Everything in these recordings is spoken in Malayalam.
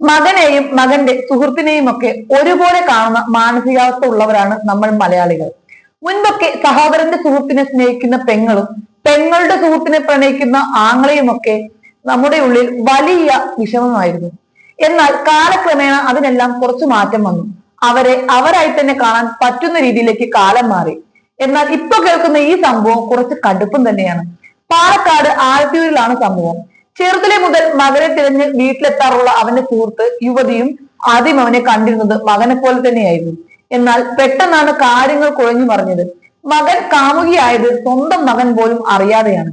മകനെയും മകന്റെ സുഹൃത്തിനെയും ഒക്കെ ഒരുപോലെ കാണുന്ന മാനസികാവസ്ഥ ഉള്ളവരാണ് നമ്മൾ മലയാളികൾ. മുൻപൊക്കെ സഹോദരന്റെ സുഹൃത്തിനെ സ്നേഹിക്കുന്ന പെങ്ങളും പെങ്ങളുടെ സുഹൃത്തിനെ പ്രണയിക്കുന്ന ആങ്ങളെയും ഒക്കെ നമ്മുടെ ഉള്ളിൽ വലിയ വിഷമമായിരുന്നു. എന്നാൽ കാലക്രമേണ അതിനെല്ലാം കുറച്ചു മാറ്റം വന്നു. അവരെ അവരായി തന്നെ കാണാൻ പറ്റുന്ന രീതിയിലേക്ക് കാലം മാറി. എന്നാൽ ഇപ്പൊ കേൾക്കുന്ന ഈ സംഭവം കുറച്ച് കടുപ്പം തന്നെയാണ്. പാലക്കാട് ആലത്തൂരിലാണ് സംഭവം. ചെറുതിലെ മുതൽ മകനെ തിരഞ്ഞ് വീട്ടിലെത്താറുള്ള അവന്റെ സുഹൃത്ത് യുവതിയും ആദ്യം അവനെ കണ്ടിരുന്നത് മകനെ പോലെ തന്നെയായിരുന്നു. എന്നാൽ പെട്ടെന്നാണ് കാര്യങ്ങൾ കുഴഞ്ഞു മറിഞ്ഞത്. മകൻ കാമുകിയായത് സ്വന്തം മകൻ പോലും അറിയാതെയാണ്.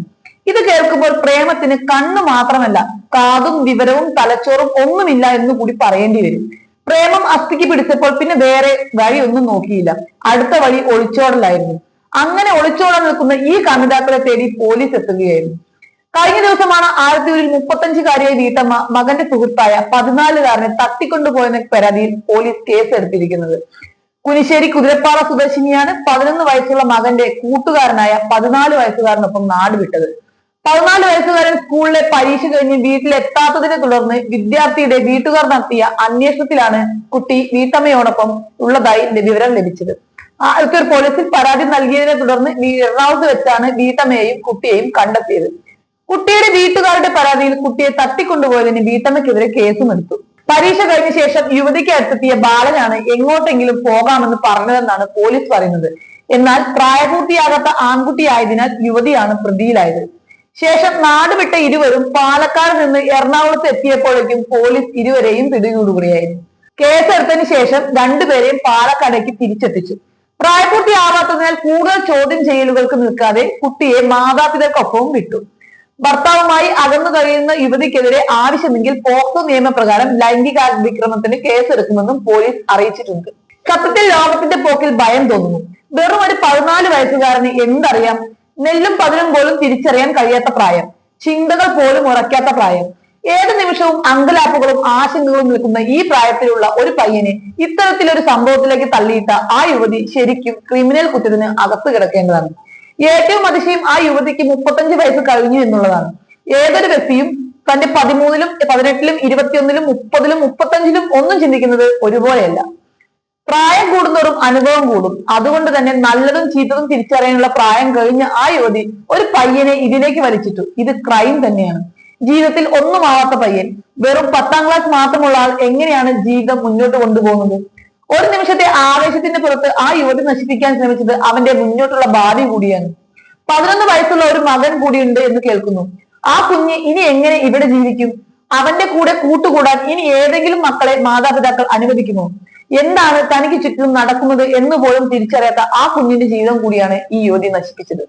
ഇത് കേൾക്കുമ്പോൾ പ്രേമത്തിന് കണ്ണു മാത്രമല്ല കാതും വിവരവും തലച്ചോറും ഒന്നുമില്ല എന്ന് കൂടി പറയേണ്ടി വരും. പ്രേമം അസ്ഥിക്ക് പിടിച്ചപ്പോൾ പിന്നെ വേറെ വഴി ഒന്നും നോക്കിയില്ല. അടുത്ത വഴി ഒളിച്ചോടലായിരുന്നു. അങ്ങനെ ഒളിച്ചോടാൻ നിൽക്കുന്ന ഈ കമിതാക്കളെ തേടി പോലീസ് എത്തുകയായിരുന്നു. കഴിഞ്ഞ ദിവസമാണ് ആലത്തൂരിൽ മുപ്പത്തഞ്ചുകാരിയായ വീട്ടമ്മ മകന്റെ സുഹൃത്തായ പതിനാലുകാരനെ തട്ടിക്കൊണ്ടുപോയെന്ന പരാതിയിൽ പോലീസ് കേസെടുത്തിരിക്കുന്നത് കുനിശ്ശേരി കുതിരപ്പാറ സ്വദേശിനിയാണ് പതിനൊന്ന് വയസ്സുള്ള മകന്റെ കൂട്ടുകാരനായ പതിനാല് വയസ്സുകാരനൊപ്പം നാട് വിട്ടത്. പതിനാല് വയസ്സുകാരൻ സ്കൂളിലെ പരീക്ഷ കഴിഞ്ഞ് വീട്ടിലെത്താത്തതിനെ തുടർന്ന് വിദ്യാർത്ഥിയുടെ വീട്ടുകാർ നടത്തിയ അന്വേഷണത്തിലാണ് കുട്ടി വീട്ടമ്മയോടൊപ്പം ഉള്ളതായി വിവരം ലഭിച്ചത്. ആലത്തൂർ പോലീസിൽ പരാതി നൽകിയതിനെ തുടർന്ന് എറണാകുളത്ത് വെച്ചാണ് വീട്ടമ്മയെയും കുട്ടിയെയും കണ്ടെത്തിയത്. കുട്ടിയുടെ വീട്ടുകാരുടെ പരാതിയിൽ കുട്ടിയെ തട്ടിക്കൊണ്ടുപോയതിന് വീട്ടമ്മയ്ക്കെതിരെ കേസുമെടുത്തു പരീക്ഷ കഴിഞ്ഞ ശേഷം യുവതിക്ക് അടുത്തെത്തിയ ബാലനാണ് എങ്ങോട്ടെങ്കിലും പോകാമെന്ന് പറഞ്ഞതെന്നാണ് പോലീസ് പറയുന്നത്. എന്നാൽ പ്രായപൂർത്തിയാകാത്ത ആൺകുട്ടിയായതിനാൽ യുവതിയാണ് പ്രതിയിലായത്. ശേഷം നാടുവിട്ട ഇരുവരും പാലക്കാട് നിന്ന് എറണാകുളത്ത് എത്തിയപ്പോഴേക്കും പോലീസ് ഇരുവരെയും പിടികൂടുകയായിരുന്നു. കേസെടുത്തതിന് ശേഷം രണ്ടുപേരെയും പാലക്കാടേക്ക് തിരിച്ചെത്തിച്ചു. പ്രായപൂർത്തിയാവാത്തതിനാൽ കൂടുതൽ ചോദ്യം ചെയ്യലുകൾക്ക് നിൽക്കാതെ കുട്ടിയെ മാതാപിതാക്കൊപ്പവും വിട്ടു. ഭർത്താവുമായി അകന്നു കഴിയുന്ന യുവതിക്കെതിരെ ആവശ്യമെങ്കിൽ പോക്സോ നിയമപ്രകാരം ലൈംഗിക അതിക്രമത്തിന് കേസെടുക്കുമെന്നും പോലീസ് അറിയിച്ചിട്ടുണ്ട്. സത്യത്തിൽ ലോകത്തിന്റെ പോക്കിൽ ഭയം തോന്നുന്നു. വെറും ഒരു പതിനാല് വയസ്സുകാരന് എന്തറിയാം? നെല്ലും പതിനും പോലും തിരിച്ചറിയാൻ കഴിയാത്ത പ്രായം. ചിന്തകൾ പോലും ഉറക്കാത്ത പ്രായം. ഏത് നിമിഷവും അങ്കലാപ്പുകളും ആശങ്കകളും നിൽക്കുന്ന ഈ പ്രായത്തിലുള്ള ഒരു പയ്യനെ ഇത്തരത്തിലൊരു സംഭവത്തിലേക്ക് തള്ളിയിട്ട ആ യുവതി ശരിക്കും ക്രിമിനൽ കുറ്റത്തിന് അകത്ത് കിടക്കേണ്ടതാണ്. ഏറ്റവും അതിശയം ആ യുവതിക്ക് മുപ്പത്തഞ്ച് വയസ്സ് കഴിഞ്ഞു എന്നുള്ളതാണ്. ഏതൊരു വ്യക്തിയും തന്റെ പതിമൂന്നിലും പതിനെട്ടിലും ഇരുപത്തിയൊന്നിലും മുപ്പതിലും മുപ്പത്തഞ്ചിലും ഒന്നും ചിന്തിക്കുന്നത് ഒരുപോലെയല്ല. പ്രായം കൂടുന്നതോറും അനുഭവം കൂടും. അതുകൊണ്ട് തന്നെ നല്ലതും ചീത്തതും തിരിച്ചറിയാനുള്ള പ്രായം കഴിഞ്ഞ ആ യുവതി ഒരു പയ്യനെ ഇതിലേക്ക് വലിച്ചിട്ടു. ഇത് ക്രൈം തന്നെയാണ്. ജീവിതത്തിൽ ഒന്നുമാവാത്ത പയ്യൻ വെറും പത്താം ക്ലാസ് മാത്രമുള്ള ആൾ എങ്ങനെയാണ് ജീവിതം മുന്നോട്ട് കൊണ്ടുപോകുന്നത്? ഒരു നിമിഷത്തെ ആവേശത്തിന്റെ പുറത്ത് ആ യുവതി നശിപ്പിക്കാൻ ശ്രമിച്ചത് അവന്റെ മുന്നോട്ടുള്ള ഭാവി കൂടിയാണ്. പതിനൊന്ന് വയസ്സുള്ള ഒരു മകൻ കൂടിയുണ്ട് എന്ന് കേൾക്കുന്നു. ആ കുഞ്ഞ് ഇനി എങ്ങനെ ഇവിടെ ജീവിക്കും? അവന്റെ കൂടെ കൂട്ടുകൂടാൻ ഇനി ഏതെങ്കിലും മക്കളെ മാതാപിതാക്കൾ അനുവദിക്കുമോ? എന്താണ് തനിക്ക് ചുറ്റും നടക്കുന്നത് എന്ന് പോലും തിരിച്ചറിയാത്ത ആ കുഞ്ഞിന്റെ ജീവിതം കൂടിയാണ് ഈ യുവതി നശിപ്പിച്ചത്.